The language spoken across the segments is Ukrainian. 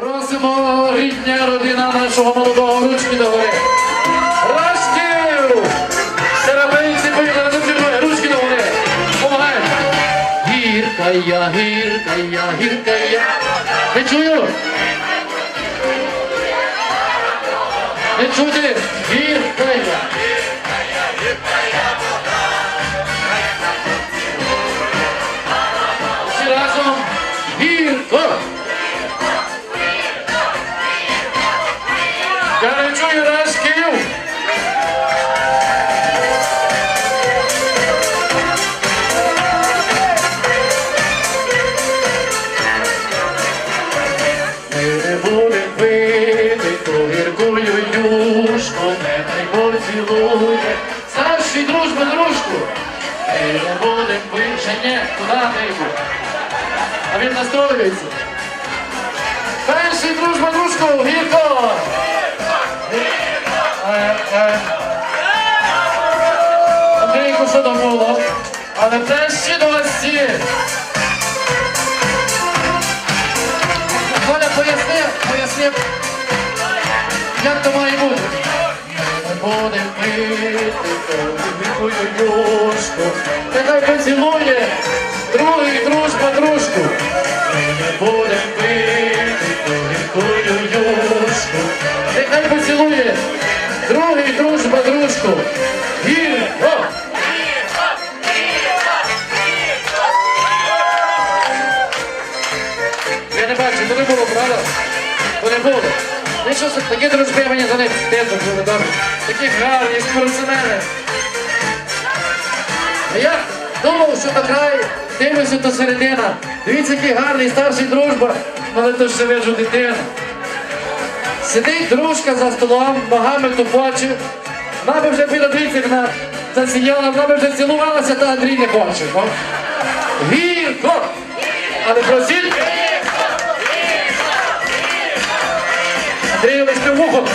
Просимо рідня родина нашого молодого ручки до гори. Рашків! На землю, ручки до гори. Помагаємо. Гірка я, гірка я, гірка я. Не чую. Не чути. Гірка я. Всі разом. Гірко. Він настроюється. Перший дружба дружку, гірко! Е, е. Андрійку, що там було? Але те ще до вас всі. Коля, поясни, поясни, як то має бути. Будем пити великою юшку, нехай поцілує другий дружба дружку. Ми не будем пити великою юшку, нехай поцілує другий дружба дружку. Гірко! Я не бачу, то не було, правда? То не було. Ну що такі дружби мені за них стидно дуже добре. Такі гарні спортсмени. А я думав, що на край дивлюся то середина. Дивіться, який гарний старший дружба, але то ж ще виджу дитина. Сидить дружка за столом, ногами тупоче. Би вже біля вона засіяла, би вже цілувалася, та Андрій не хоче. Ну. Гірко! Але просіть. Андрій, лише вухо.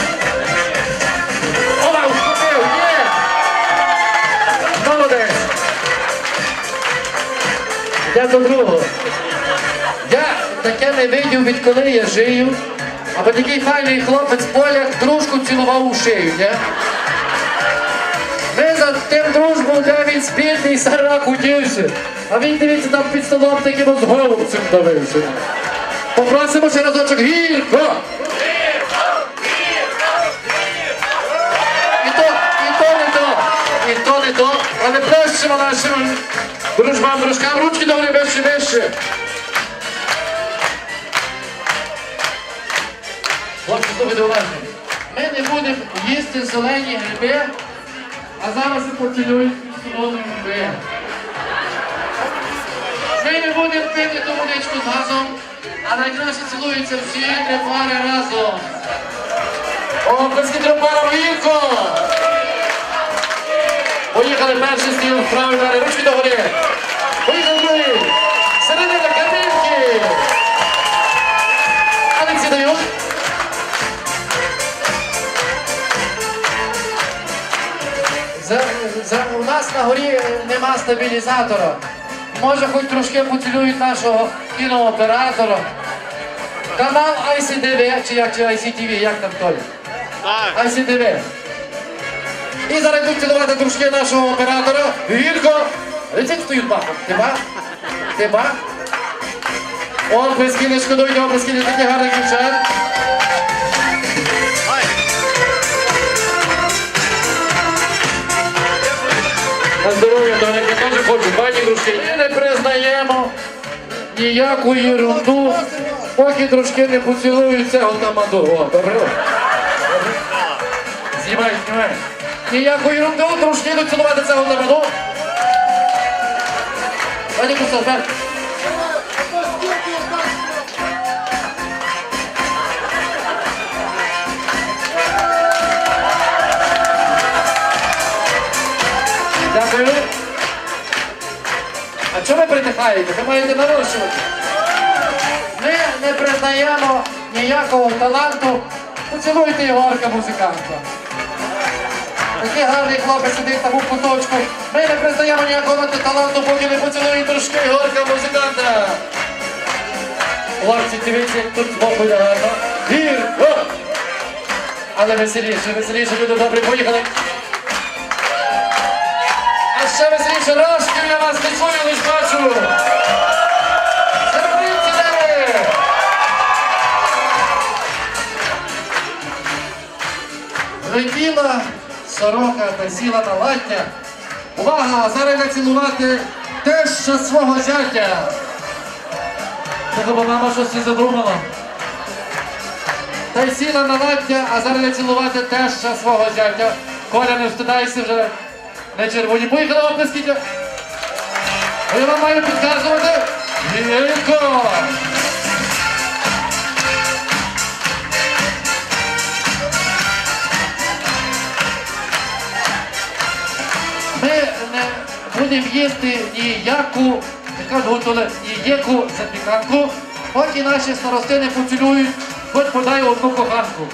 Я до другого. Я таке не видів, відколи я жию, аби такий файний хлопець в полях дружку цілував у шию, не? Ми за тим дружбу, де він спільний сарак удівся. А він дивіться там під столом таким от голубцем давився. Попросимо ще разочок гірко! І то, не то, і то не то, але просимо нашим дружбам, дружкам, ручки добре вище, вище. Хлопці, слухайте уважно. Ми не будемо їсти зелені гриби, а зараз і поцілюють солоні гриби. Ми не будемо пити ту водичку з газом, а найкраще цілуються всі три пари разом. Оплески трьом парам Вірко! Поїхали За, за, у нас на горі нема стабілізатора. Може, хоч трошки поцілюють нашого кінооператора. Канал ICDV, чи як чи ICTV, як там Толя? Так. ICTV. І зараз йдуть цілувати дружки нашого оператора. Вірко! Рецепт стоїть бахом. Ти ба? Ти ба? Оплески не шкодуйте, оплески для таких гарних дівчат. Признаємо ніяку ерунду, поки дружки не поцілують цього тамаду. О, добре. Знімай, знімай. Ніяку ерунду, дружки не цілувати цього тамаду. Пані Кусалбер. Дякую. Чого ви притихаєте? Ви маєте нарощувати. Ми не признаємо ніякого таланту. Поцілуйте Ігорка музиканта. Такий гарний хлопець сидить там у куточку. Ми не признаємо ніякого таланту, поки не поцілуємо трошки Ігорка музиканта. Хлопці, дивіться, тут збоку гарно. Гірко! Але веселіше, веселіше, люди добрі, поїхали. А ще веселіше, рожків я вас не чую, лиш бачу. Летіла сорока та сіла на лаття. Увага! Зараз йде цілувати теща свого зятя. Це бо мама щось і задумала. Та й сіла на лаття, а зараз йде цілувати теща свого зятя. Коля, не встидайся вже. Не червоні. Поїхали оплескіть. Я вам маю підказувати. Гірко! Ми не будемо їсти ніяку, яка готували ніяку запіканку, поки наші старости не поцілують, хоч подай одну коханку.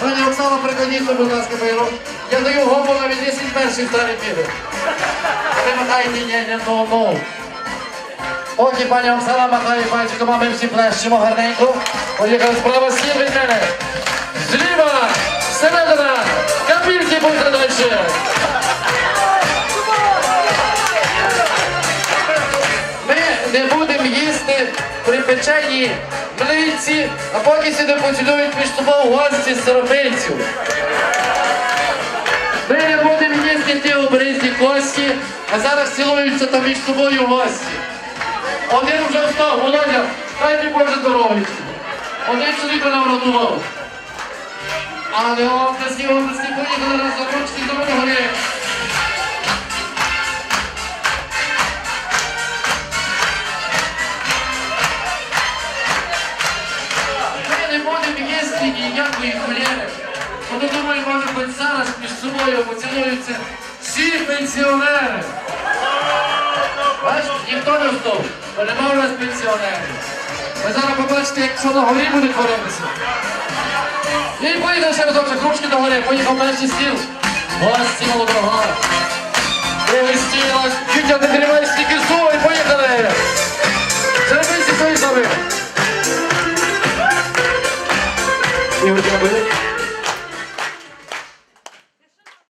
Пані Оксана, прикладіть, будь ласка, байру. Я даю гопу на відвісить перший старий піде. Махаєте, ні, ні, ну, ну. Поки пані Оксана махає пальчиком, а ми всі плещемо гарненько. Поїхали справа схід від мене. Зліва, середина, капільки будьте далі. Ми не будемо їсти припечені млинці, а поки сюди поцілують між собою гості з сиропильців. Ми будемо їсти ті обрізні кості, а зараз цілуються там між собою гості. Один вже встав, Володя, дай мені Боже здоров'я. Один чоловік нам врятував. Але області, області, поїхали на за до мене горі. Між поцілуються всі пенсіонери. Бачиш, ніхто не встав, бо нема у нас пенсіонерів. Ви зараз побачите, як на горі буде творитися. І поїхали ще разочок, ручки до гори, поїхав перший стіл. Гості молодого. Другий стіл, Вітя, не тримай стільки су, і поїхали. Сервісі, поїхали. Ігор, дякую.